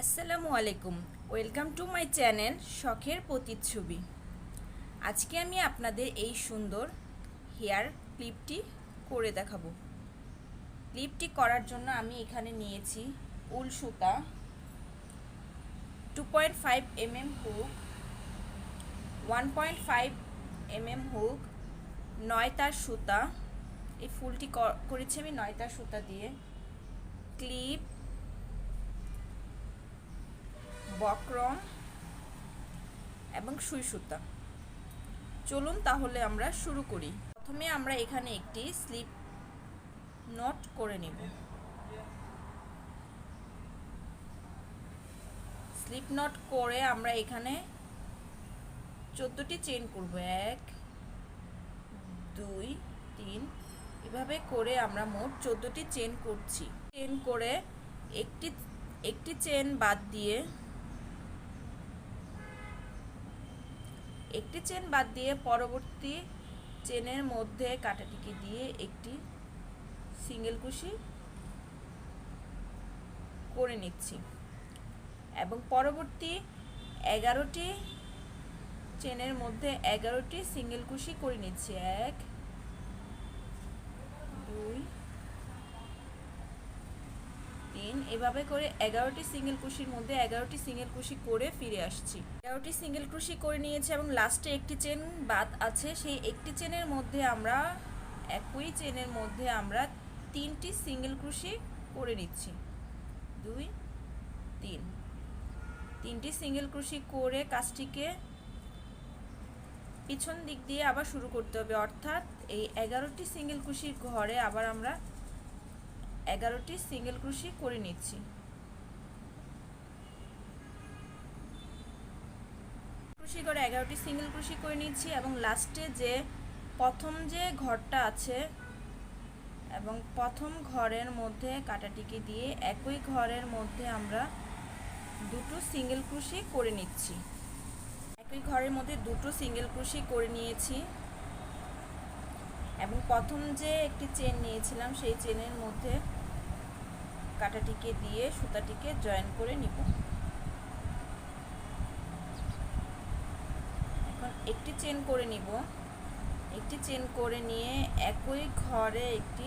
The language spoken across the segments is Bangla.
আসসালামু আলাইকুম ওয়েলকাম টু মাই চ্যানেল শখের প্রতিচ্ছবি। আজকে আমি আপনাদের এই সুন্দর হেয়ার ক্লিপটি করে দেখাবো। ক্লিপটি করার জন্য আমি এখানে নিয়েছি উল সুতা two point five M M hook one point five M M hook নয়তার সুতা। এই ফুলটি করেছি আমি নয়তার সুতা দিয়ে। ক্লিপ বক্রম এবং সুই সুতা। চলুন তাহলে আমরা শুরু করি। প্রথমে আমরা এখানে একটি স্লিপ নট করে নেব। স্লিপ নট করে আমরা এখানে চোদ্দোটি চেন করব। এক, দুই, তিন। এভাবে করে আমরা মোট চোদ্দোটি চেন করছি। চেন করে একটি একটি চেন বাদ দিয়ে একটি চেন বাদ দিয়ে পরবর্তী চেনের মধ্যে কাটাটিকে দিয়ে একটি সিঙ্গেল কুশি করে নিচ্ছি। এবং পরবর্তী এগারোটি চেনের মধ্যে এগারোটি সিঙ্গেল কুশি করে নিচ্ছি। এক, দুই তিন এভাবে করে এগারোটি সিঙ্গেল কুশির মধ্যে এগারোটি সিঙ্গেল কুশি করে ফিরে আসছি। এগারোটি সিঙ্গেল কুশি করে নিয়েছি এবং লাস্টে একটি চেন বাদ আছে। সেই একটি চেনের মধ্যে আমরা, একই চেনের মধ্যে আমরা তিনটি সিঙ্গেল কুশি করে নিচ্ছি। দুই, তিন। তিনটি সিঙ্গেল ক্রুশি করে কাজটিকে পিছন দিক দিয়ে আবার শুরু করতে হবে। অর্থাৎ এই এগারোটি সিঙ্গেল ক্রুশির ঘরে আবার আমরা এগারোটি সিঙ্গেল ক্রুশি করে নিচ্ছি। ক্রুশি করে এগারোটি সিঙ্গেল ক্রুশি করে নিচ্ছি এবং লাস্টে যে প্রথম যে ঘরটা আছে এবং প্রথম ঘরের মধ্যে কাটাটিকে দিয়ে একই ঘরের মধ্যে আমরা দুটো সিঙ্গেল ক্রুশি করে নিচ্ছি। একই ঘরের মধ্যে দুটো সিঙ্গেল ক্রুশি করে নিয়েছি এবং প্রথম যে একটি চেন নিয়েছিলাম সেই চেনের মধ্যে কাটাটিকে দিয়ে সুতাটিকে জয়েন করে নিব। এখন একটি চেন করে নিব। একটি চেন করে নিয়ে একই ঘরে একটি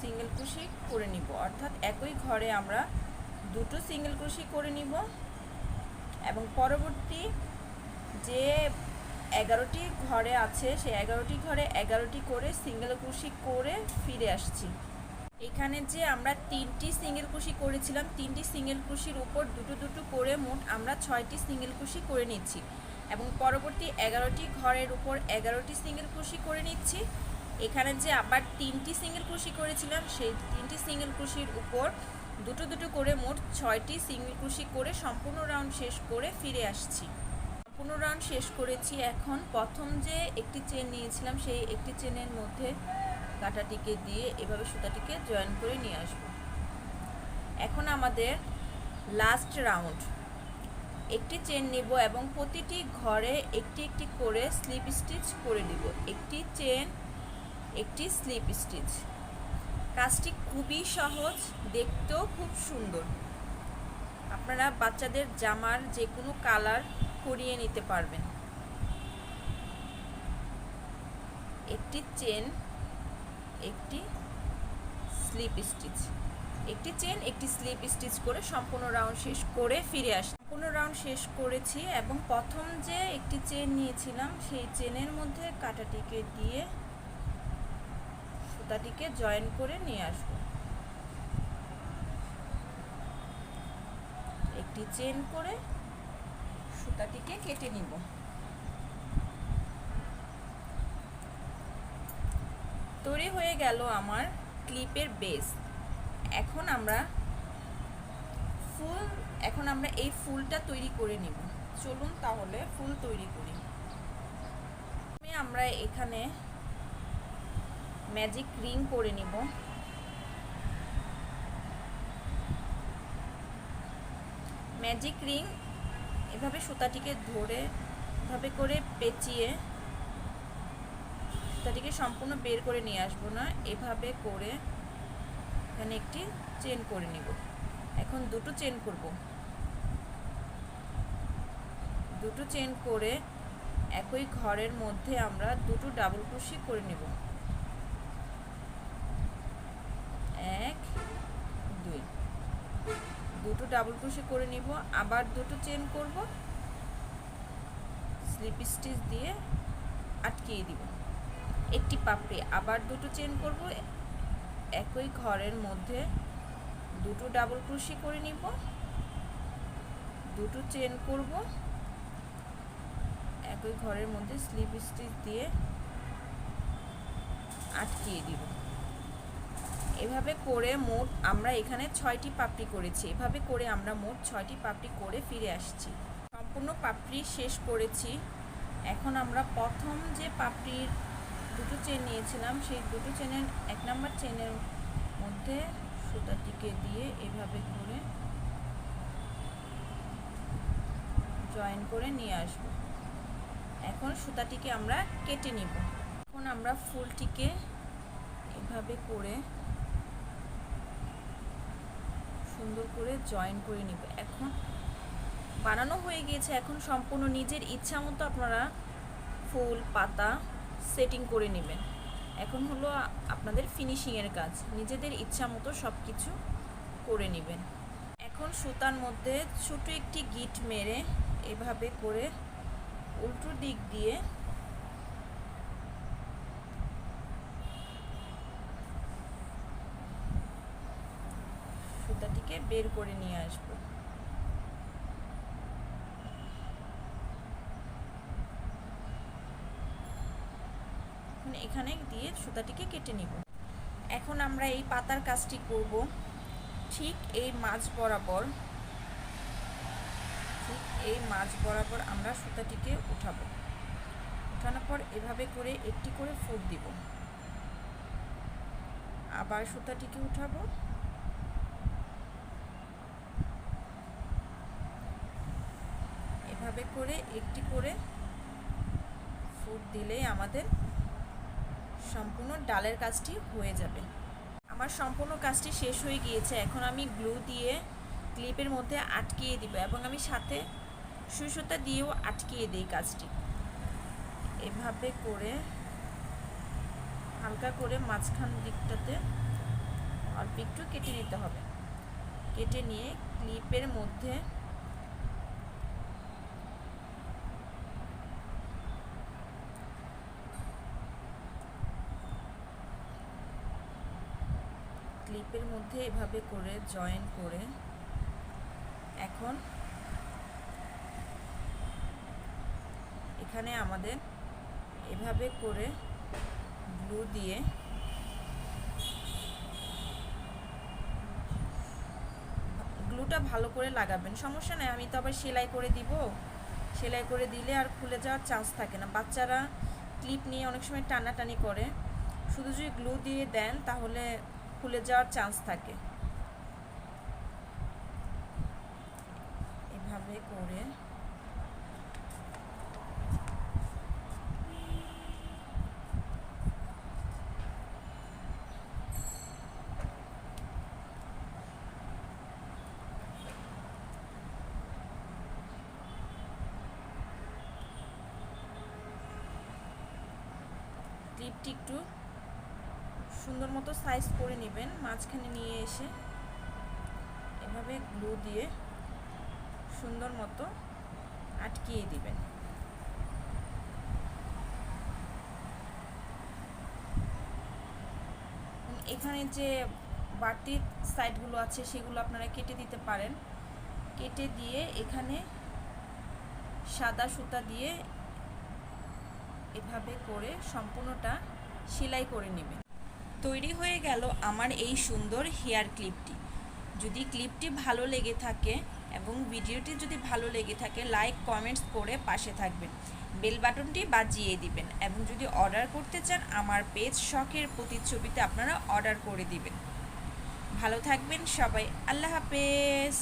সিঙ্গেল ক্রুশি করে নিব। অর্থাৎ একই ঘরে আমরা দুটো সিঙ্গেল ক্রুশি করে নিব এবং পরবর্তী যে এগারোটি ঘরে আছে, সেই এগারোটি ঘরে এগারোটি করে সিঙ্গেল ক্রুশি করে ফিরে আসছি। এখানে যে আমরা তিনটি সিঙ্গেল কুশি করেছিলাম, তিনটি সিঙ্গেল ক্রুশির উপর দুটো দুটো করে মোট আমরা ছয়টি সিঙ্গেল কুশি করে নিচ্ছি এবং পরবর্তী এগারোটি ঘরের উপর এগারোটি সিঙ্গেল কুশি করে নিচ্ছি। এখানে যে আবার তিনটি সিঙ্গেল ক্রুশি করেছিলাম, সেই তিনটি সিঙ্গেল কুশির উপর দুটো দুটো করে মোট ছয়টি সিঙ্গেল ক্রুশি করে সম্পূর্ণ রাউন্ড শেষ করে ফিরে আসছি। সম্পূর্ণ রাউন্ড শেষ করেছি এখন। প্রথম যে একটি চেন নিয়েছিলাম, সেই একটি চেনের মধ্যে কাঁটাটিকে দিয়ে এভাবে সুতাটিকে জয়েন করে নিয়ে আসব। এখন আমাদের লাস্ট রাউন্ড একটি চেন নিব এবং প্রতিটি ঘরে একটি একটি করে স্লিপ স্টিচ করে দিব একটি চেন একটি স্লিপ স্টিচ কাজটি খুবই সহজ, দেখতেও খুব সুন্দর। আপনারা বাচ্চাদের জামার যে কোনো কালার করিয়ে নিতে পারবেন। একটি চেন একটি স্লিপ স্টিচ। একটি চেন, একটি স্লিপ স্টিচ করে সম্পূর্ণ রাউন্ড শেষ করে ফিরে আসি সম্পূর্ণ রাউন্ড শেষ করেছি এবং প্রথম যে একটি চেন নিয়েছিলাম, সেই চেনের মধ্যে কাটাটিকে দিয়ে সুতাটিকে জয়েন করে নিয়ে আসব। একটি চেন করে সুতাটিকে কেটে নিব। তৈরি হয়ে গেল আমার ক্লিপের বেস। এখন আমরা ফুল, এখন আমরা এই ফুলটা তৈরি করে নিব। চলুন তাহলে ফুল তৈরি করি। আমরা এখানে ম্যাজিক রিং করে নিব। ম্যাজিক রিং এভাবে সুতাটিকে ধরে, এভাবে করে পেঁচিয়ে সুতাটিকে সম্পূর্ণ বের করে নিয়ে আসব না। এভাবে করে এখানে একটি চেন করে নিব। এখন দুটো চেন করব। দুটো চেন করে একই ঘরের মধ্যে আমরা দুটো ডাবল ক্রোশি করে নেব। এক, দুই। দুটো ডাবল ক্রোশি করে নিব। আবার দুটো চেন করব। স্লিপ স্টিচ দিয়ে আটকিয়ে দিব। একটি পাপড়ি, আবার দুটো চেন করব, একই ঘরের মধ্যে দুটো ডাবল ক্রোশি করে নিব, দুটো চেন করব, একই ঘরের মধ্যে স্লিপ স্টিচ দিয়ে আটকিয়ে দিব। এভাবে করে মোট আমরা এখানে ছয়টি পাপড়ি করেছি। এভাবে করে আমরা মোট ছয়টি পাপড়ি করে ফিরে আসছি। সম্পূর্ণ পাপড়ি শেষ করেছি। এখন আমরা প্রথম যে পাপড়ির দুটো চেন নিয়েছিলাম, সেই দুটো চেনের এক নম্বর চেনের মধ্যে সুতাটিকে দিয়ে এভাবে করে জয়েন করে নিয়ে আসব। এখন সুতাটিকে আমরা কেটে নিব। এখন আমরা ফুলটিকে এভাবে করে সুন্দর করে জয়েন করে নিব। এখন বানানো হয়ে গিয়েছে, এখন সম্পূর্ণ নিজের ইচ্ছা মতো আপনারা ফুল, পাতা সেটিং করে নেবেন। এখন হলো আপনাদের ফিনিশিংয়ের কাজ। নিজেদের ইচ্ছা মতো সব কিছু করে নেবেন। এখন সুতার মধ্যে ছোট একটি গিট মেরে এভাবে করে উল্টো দিক দিয়ে সুতাটিকে বের করে নিয়ে আসব। এখন এখানে দিয়ে সুতাটিকে কেটে নিব। এখন আমরা এই পাতার কাজটি করব। ঠিক এই মাছ বরাবর, ঠিক এই মাছ বরাবর আমরা সুতাটিকে উঠাবো। উঠানোর পর এভাবে করে একটি করে ফুট দিব। আবার সুতাটিকে উঠাবো। এভাবে করে একটি করে ফুট দিলেই আমাদের সম্পূর্ণ ডালের কাজটি হয়ে যাবে। আমার সম্পূর্ণ কাজটি শেষ হয়ে গিয়েছে। এখন আমি গ্লু দিয়ে ক্লিপের মধ্যে আটকিয়ে দিব এবং আমি সাথে সুই সুতা দিয়েও আটকিয়ে দিই কাজটি। এভাবে করে, হালকা করে মাঝখান দিকটাতে অল্প একটু কেটে নিতে হবে। কেটে নিয়ে ক্লিপের মধ্যে ক্লিপের মধ্যে এভাবে করে জয়েন করে এখন এখানে আমাদের এভাবে করে গ্লু দিয়ে গ্লুটা ভালো করে লাগাবেন। সমস্যা নেই, আমি তো আবার সেলাই করে দিব। সেলাই করে দিলে আর খুলে যাওয়ার চান্স থাকে না। বাচ্চারা ক্লিপ নিয়ে অনেক সময় টানাটানি করে। শুধু যদি গ্লু দিয়ে দেন, তাহলে খুলে যাওয়ার চান্স থাকে। এভাবে করে। ক্লিপটি একটু সুন্দর মতো সাইজ করে নেবেন, মাঝখানে নিয়ে এসে এভাবে গ্লু দিয়ে সুন্দর মতো আটকিয়ে দিবেন। এখানে যে বাড়তি সাইডগুলো আছে, সেগুলো আপনারা কেটে দিতে পারেন। কেটে দিয়ে এখানে সাদা সুতা দিয়ে এভাবে করে সম্পূর্ণটা সেলাই করে নেবেন। তৈরি হয়ে গেল আমার এই সুন্দর হেয়ার ক্লিপটি। যদি ক্লিপটি ভালো লেগে থাকে এবং ভিডিওটি যদি ভালো লেগে থাকে, লাইক, কমেন্টস করে পাশে থাকবেন। বেল বাটনটি বাজিয়ে দিবেন এবং যদি অর্ডার করতে চান, আমার পেজ শখের প্রতিচ্ছবিতে আপনারা অর্ডার করে দিবেন। ভালো থাকবেন সবাই। আল্লাহ হাফেজ।